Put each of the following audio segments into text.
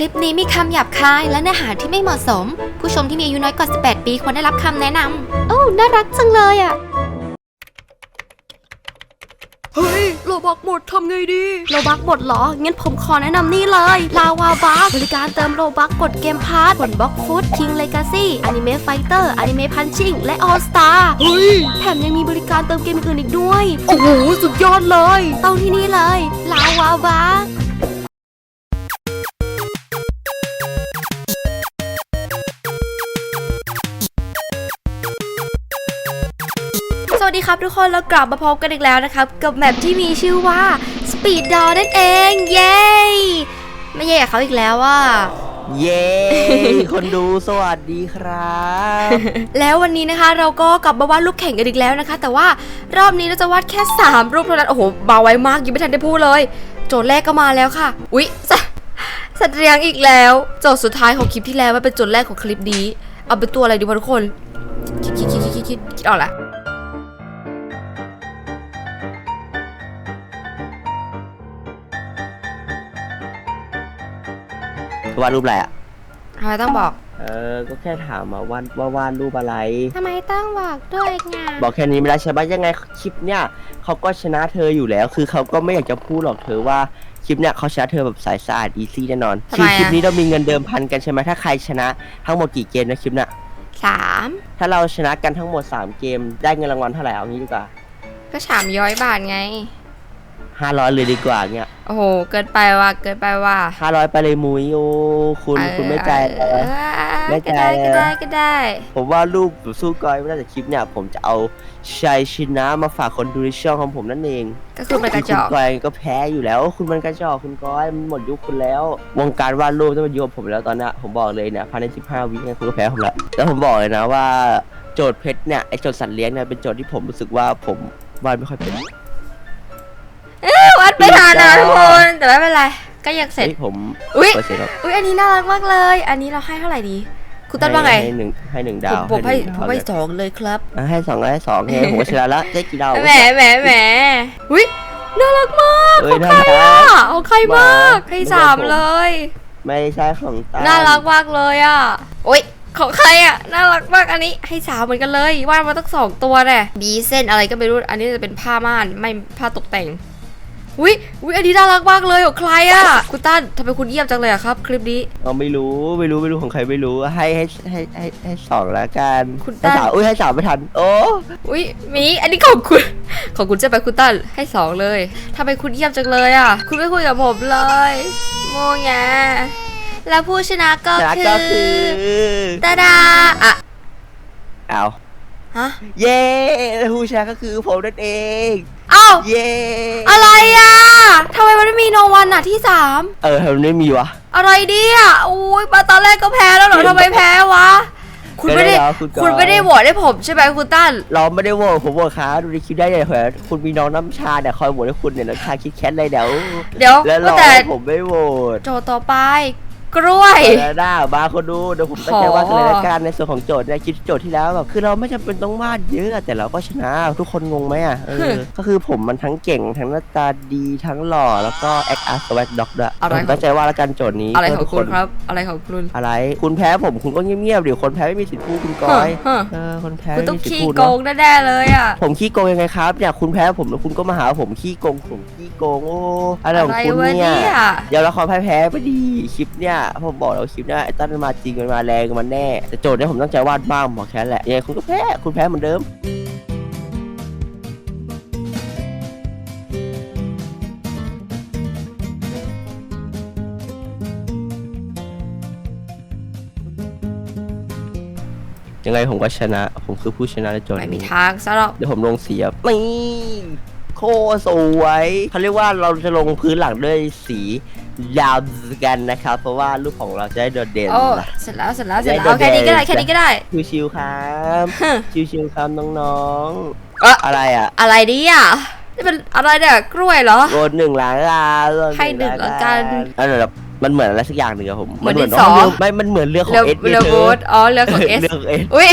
ลิปนี้มีคำหยาบคายและเนื้อหาที่ไม่เหมาะสม ผู้ชมที่มีอายุน้อยกว่า 18 ปีควรได้รับคำแนะนำโอ้ น่ารักจังเลยอะ เฮ้ยโลบักหมดทำไงดีโลบักหมดเหรอ งั้นผมขอแนะนำนี่เลย ลาวาบักบริการเติมโลบักกดเกมพาร์ทผลบล็อกฟุตคิงเลกาซี่อนิเมะไฟเตอร์อนิเมะพันชิงและออสตาเฮ้ย แถมยังมีบริการเติมเกมอื่นอีกด้วย โอ้โห สุดยอดเลย ต้องที่นี่เลย ลาวาบัก สวัสดีครับทุกคนแล้วกลับมาพบกันอีกแล้วนะครับ กับแมปที่มีชื่อว่า Speed d o w นั่นเอง เย้ไม่เย่กับเขาอีกแล้วว่าเย้ คนดูสวัสดีครับ แล้ววันนี้นะคะเราก็กลับมาวาดรูปแข่งกันอีกแล้วนะคะ แต่ว่ารอบนี้เราจะวาดแค่ 3 รูปเท่านั้น โอ้โหเบาไว้มากยังไม่ทันได้พูดเลย โจทย์แรกก็มาแล้วค่ะ อุ๊ยสสัตว์เลี้ยงอีกแล้ว โจทย์สุดท้ายของคลิปที่แล้วมันเป็นโจทย์แรกของคลิปนี้ เอาเป็นตัวอะไรดีวะทุกคน คิดคิดคิดคิดคิดคิดคิดออกละ วาดรูปอะไรอะทำไมต้องบอกเออ ก็แค่ถามมาว่าว่าวาดรูปอะไร ทำไมต้องบอกด้วยไงบอกแค่นี้ไม่ได้ใช่ไหมยังไงคลิปเนี่ยเขาก็ชนะเธออยู่แล้ว คือเขาก็ไม่อยากจะพูดหรอกเธอว่าคลิปเนี่ยเขาชนะเธอแบบสายสะอาดอีซี่แน่นอนทำไมคืออะคลิปนี้เรามีเงินเดิมพันกันใช่ไหมถ้าใครชนะทั้งหมดกี่เกมนะคลิปเนี่ยสามถ้าเราชนะกันทั้งหมด 3 เกมได้เงินรางวัลเท่าไหร่เอางี้ดีกว่าก็สามย้อยบาทไง 500เลยดีกว่าเนี่ยโอ้โห เกินไปว่ะ เกินไปว่ะ500ไปเลยมุ้ยโอ้คุณเออคุณไม่ใจเออไม่ก็ใจได้เลยก็ได้ก็ได้ ผมว่ารูปสู้ก้อยไม่ได้แต่คลิปเนี่ยผมจะเอาชัยชนะมาฝากคนดูในช่องของผมนั่นเอง ก็คือมันกระจคุณอกก้อยก็แพ้อยู่แล้ว คุณมันกระจอกคุณก้อยมันหมดยุคคุณแล้ว วงการวาดรูปต้องมายุคผมแล้วตอนเนี้ยผมบอกเลยเนี่ยภายใน15วิเนี่ยคุณก็แพ้ผมละแล้วผมบอกเลยนะว่าโจทย์เพชรเนี่ยไอโจทย์สัตว์เลี้ยงเนี่ยเป็นโจทย์ที่ผมรู้สึกว่าผมวาดไม่ค่อยเป็น วัดไปทานนะทุกคนแต่ไม่เป็นไรก็ยังเสร็จ ฮ้ยผมอุ๊ย เปอร์เซ็นต์ครับอุ้ยอันนี้น่ารักมากเลย อันนี้เราให้เท่าไหร่ดีคุณต้นว่าไงให้หนึ่งให้หนึ่งผดามวผมให้นึ่งผมดาวให้เลยสองเลยครับ อะให้สองแล้วให้สองไงผมก็ชนะละได้กี่ดาว แหมแหมแหมอุ้ยน่ารักมากเอ้ขยองใครน่ารัอะกของใครมากมาให้ไม่ใช่สามผมเลย ไม่ใช่ของตาน่ารักมากเลยอะโอ๊ยของใครอะน่ารักมากอันนี้ให้สาวเหมือนกันเลย วาดมาตั้งสองตัวแน่มีเส้นอะไรก็ไม่รู้ อันนี้จะเป็นผ้าม่านไม่ผ้าตกแต่ง วิวิอันนี้น่ารักมากเลยของใครอะคุณตั้นทำไมคุณเยี่ยมจังเลยอะครับ คลิปนี้เราไม่รู้ไม่รู้ไม่รู้ของใครไม่รู้ให้ให้ให้ให้ให้สองแล้วกันคุณให้ตั้น สาวอุ้ยให้สาวไม่ทันโอ้อุ้ยหมีอันนี้ของคุณ ของคุณจะไปคุณตั้นให้สองเลยทำไมคุณเยี่ยมจังเลยอะ คุณไม่คุยกับผมเลยโมงแงแล้วผู้ชนะก็ชนะคืก็คือตาดาอะเอาฮะ เย้ผู้ชนะก็คือผมนั่นเอง เอ้าเย้อะไรอะทำไมมันไม่มีโนวันอะที่สามเออทำไมไม่มีวะ อะไรดีอะอุ้ยมาตอนแรกก็แพ้แล้วเหรอทำไมแพ้วะ คุณไม่ได้เหรอคุณก้อยคุณไม่ได้โหวตให้ผมใช่ไหมคุณตั้นเราไม่ได้โหวตผมโหวตค้าดูในคลิปได้เลยเหรอคุณมีน้องน้ำชาเนี่ยคอยโหวตให้คุณเนี่ยน้ำชาคิดแค้นเลยเดี๋ยวเดี๋ยวแล้วรอแต่ให้ผมไม่โหวตโจทย์ต่อไป กล้วยแล้วหน้ามาคนดูเดี๋ยวผมตั้งใจวาดกันเลยละกันในส่วนของโจทย์เนี่ยคิดโจทย์ที่แล้วแบบคือเราไม่จำเป็นต้องวาดเยอะอะแต่เราก็ชนะทุกคนงงไหมอะเอฮึอก็คือผมมันทั้งเก่งทั้งหน้าตาดีทั้งหล่อแล้วก็แอคอาร์สวัสด็อกด้วยอะไร ผมตั้งใจวาดละกันโจทย์นี้อะไรของเพื่ทุกคุณครับ อะไรของคุณ อะไร คุณแพ้ผมคุณก็เงียบๆเดี๋ยวคนแพ้ไม่มีสิทธิ์พูดคุณก้อยฮะเออคนแพ้คุณไม่ต้องมีสิทขี้ธิ์พูดโกเนาะงแน่ๆเลยอะ ผมขี้โกงยังไงครับเนี่ยคุณแพ้ผมแล้วคุณก็มาหาผมขี้โกงผมขี้โกงโอ้อะไรของคุณวะเนี่ยเนี่ยเดี๋ยวละครพ่ายแพ้ไปดีคลิปเนี่ยผมบอกแล้วคลิปเนี่ยไอ้ตั้นมันมาจริงมันมาแรงมันแน่แต่โจทย์เนี่ยผมตั้งใจวาดบ้างบอกแค่นั้นแหละยังไงคุณก็แพ้คุณแพ้เหมือนเดิมยังไงผมก็ชนะ ผมคือผู้ชนะในโจทย์ไม่มีนี้ทางซะหรอก เดี๋ยวผมลงสีครับนี่โคตรสวยเขาเรียกว่าเราจะลงพื้นหลังด้วยสี ยาวกันนะครับ เพราะว่ารูปของเราจะได้โดดเด่น โอ้นะเสร็จแล้วเสร็จแล้วเสร็จได้แล้วแค่นี้ก็ได้ได้แค่นี้ก็ได้ ชิวๆครับฮึชิวๆครับน้องเอ๊ะๆอะไรอะอะไรดีอะนี่เป็นอะไรเนี่ยกล้วยเหรอ โดนหนึ่งล้านลาโดให้หนึ่งละกันอันนั้นแบบมันเหมือนอะไรสักอย่างหนึ่งอะผมเหมือนดินอ๋สอ เรือไม่ มันเหมือนเรือของเรือเอสเรือโบ๊ทอ๋อเรือของเอสเรือของเอสอุ้ย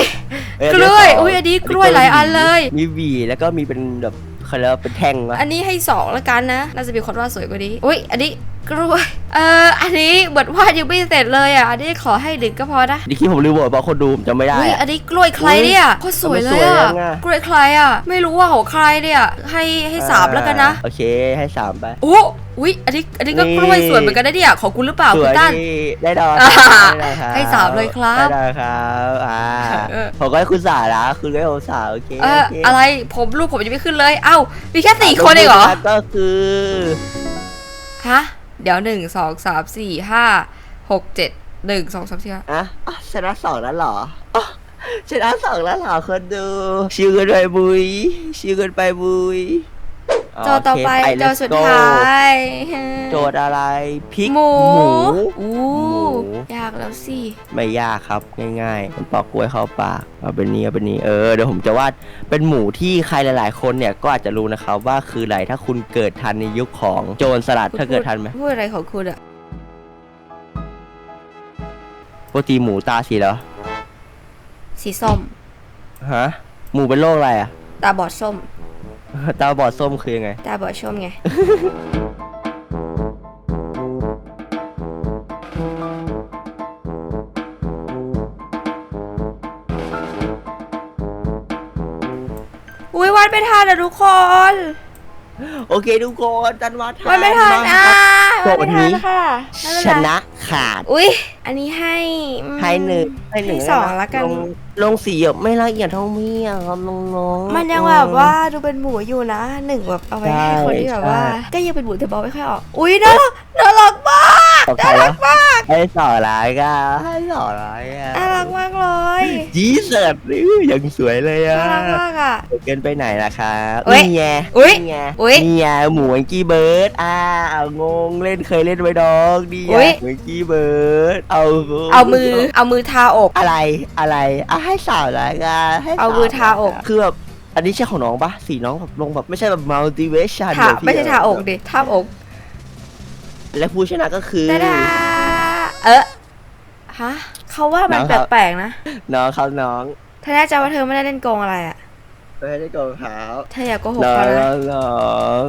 เออกล้วยเรืขงอุ้ยอันนี้กล้วยหลายอันเลย มีหวีแล้วก็มีเป็นแบบเขาเรียกว่าเป็นแท่งวะอันนี้ให้สองละกันนะน่าจะมีคนว่าสวยกว่านี้อุ้ยอันนี้ กล้วยเอออันนี้เหมือนวาดยังไม่เสร็จเลยอะอันนี้ขอให้หนึ่งก็พอนะดิคิดผมรีโหวตเพราะคนดูผมจำไม่ได้อุ้ยอะอันนี้กล้วยใครเนี่ยโคตรสวยเลยอะทำไมสวยจังอะกล้วยใครอะ ไม่รู้ว่าของใครเนี่ยให้ให้สามแล้วกันนะโอเคให้สามไป โอ้อุ้ยอันนี้อันนี้ก็นี่ กล้วยสวยเหมือนกันนะเนี่ยของคุณหรือเปล่าสคุวณยตั้น ดีได้ดอนอ่าได้ครับให้สามเลยครับ ได้ครับอ่าเออผมก็ให้คุณสานะคุณก็ให้ผมสาโอเคเออโเคอะไรผมรูปผมยังไม่ขึ้นเลย เอ้ามีแค่สี่คนเองเหรอก็คือฮะ เดี๋ยวหนึ่งสองสามสี่ห้าหกเจ็ดหนึ่งสองสามสี่ห้าอะอะชนะสองแล้วเหรออ๋อชนะสองแล้วเหรอคนดู ชิวเกินไปบุย ชิวเกินไปบุย โจทย์ต่อไปโเคโจท let's ย์สุด go ท้ายโจทย์อะไรพริกหมูหมูอู้หมูยากแล้วสิ ไม่ยากครับง่ายๆมันปอกกล้วยเข้าปากเอาเป็นนี้เอาเป็นนี้เออเดี๋ยวผมจะวาดเป็นหมูที่ใครหลาย ๆ คนเนี่ยก็อาจจะรู้นะครับว่าคืออะไรถ้าคุณเกิดทันในยุคของโจรสลัดถ้าเกิดทันไหมพูดอะไรของคุณอะปกติหมูตาสีแล้วสีส้ม ฮะหมูเป็นโรคอะไรอะ ตาบอดส้ม ตาบอดส้มคือยังไง ตาบอดส้มไง อุ้ยวาดไม่ทันอะทุกคนโอเคทุกคนจันวาดวาดไม่ทันอะโจวาดทย์ไม่ทันี้นค่ะไม่เป็นชไรนะขาด อุ้ยอันนี้ให้อืมให้หนึ่งให้หนึ่งให้สองนะละกันลง ลงสีแบบไม่ละเอียดเท่าเมียครับน้องๆมันยังแบบว่าดูเป็นหมูอยู่นะหนึ่งแบบเอาไว้ให้คนที่แบบว่าใช่ก็ยังเป็นหมูแต่บอกไม่ค่อยออก อุ้ยน่ารักน่ารัก มากต่อไปแล้วให้สอนร้ายก็ให้สอนร้ายอะน่ารักมากเลยจีเสิร์ตนี่ยังสวยเลยอะน่ารักมากอะ เกินไปไหนล่ะครับเอ้ยนี่ไงอุ๊ยนี่ไงอุ๊ยนี่ไงหมูแองกี้เบิร์ดอ่าเอางงเล่นเคยเล่นไว้ดอกนี่ไงอุ๊ยหมูแองกี้เบิร์ดเอาเอามือเอามือทาอก อะไรอะไรอะให้สาวร้ายกันให้สวเอามือทาอก คือแบบอันนี้ใช่ของน้องปะสีน้องแบบลงแบบไม่ใช่แบบ motivation ทาแบบที่ไม่ใช่ทาอกดิทาบอก และผู้ชนะก็คือดาดาเออฮะเขาว่ามันน้องครับแปลกๆนะน้องเขาน้องเธอแน่ใจว่าเธอไม่ได้เล่นโกงอะไรอะไม่ได้โกงเขาเธออย่าโกหกน้องเขานะน้อง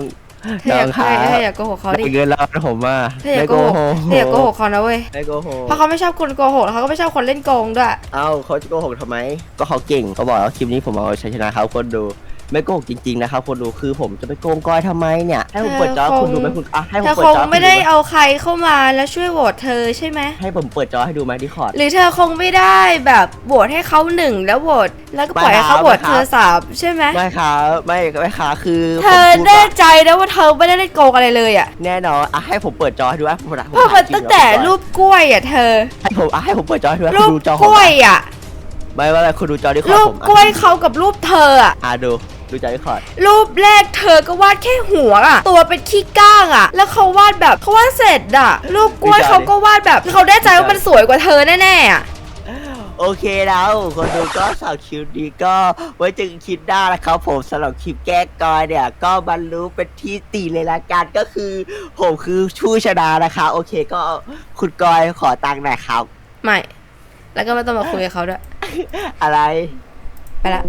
เธออย่าน้องครับเธออย่าโกหกเขาดิได้เงินแล้วนะผมว่าเธออย่าโกหกเธออย่าโกหกเขานะเว้ยได้โกหกเพราะเขาไม่ชอบคนโกหกแล้วเขาก็ไม่ชอบคนเล่นโกงด้วยเอ้าเขาจะโกหกทำไม ก็เขาเก่งเขาบอกแล้วคลิปนี้ผมเอาชัยชนะเขาคนดู ไม่โกหกจริงๆนะครับคนดูคือผมจะไปโกงก้อยทำไมเนี่ยให้ผมเปิดจอให้คุณดูไหมคุณอะให้ผเธมอเปิคดงจอให้ไม่ได้คุณดูหเอาใครเข้ามาแล้วช่วยโหวตเธอใช่ไหม ให้ผมเปิดจอให้ดูไหมที่คอร์ด หรือเธอคงไม่ได้แบบโหวตให้เขาหนึ่งแล้วโหวตแล้วก็ปล่อยไม่ให้ครับเขาโหวตไม่ครับเธอสามใช่ไหมไม่ครับไม่ไม่ครับคือเธอผมพูดแน่ว่าใจนะว่าเธอไม่ได้เล่นโกงอะไรเลยอะแน่นอนอะให้ผมเปิดจอให้ดูอะผมผมเพราะมันถามจริตั้งแต่เหอรูปกล้วยอะเธอ ให้ผมอะให้ผมเปิดจอให้ดูอะรูคุณปดูจอกขล้องวยอะ ไม่ไม่ไม่คุณดูจอที่คอรูร์ดปผมกล้วยเขากับรูปเธออะอะดู ดูจอที่คอร์ดรูปแรกเธอก็วาดแค่หัวอะตัวเป็นขี้ก้างอะแล้วเขาวาดแบบเขาวาดเสร็จอะรูปกล้วยเขาก็วาดแบบเขาได้ใจว่ามันสวยกว่าเธอแน่ๆอะโอเคแล้วคนดูก็สาวคลิปนี้ก็ไว้เจอกันคลิปหน้านะครับผมสำหรับคลิปแก้กอยเนี่ย ก็บรรลุเป็นที่ตีเลยละกันก็คือ ผมคือชู้ชนะนะคะ โอเคก็คุณกอยขอตังค์หน่อยครับ ไม่ แล้วก็ไม่ต้องมาคุยกับเขาด้วย อะไร ไปละอ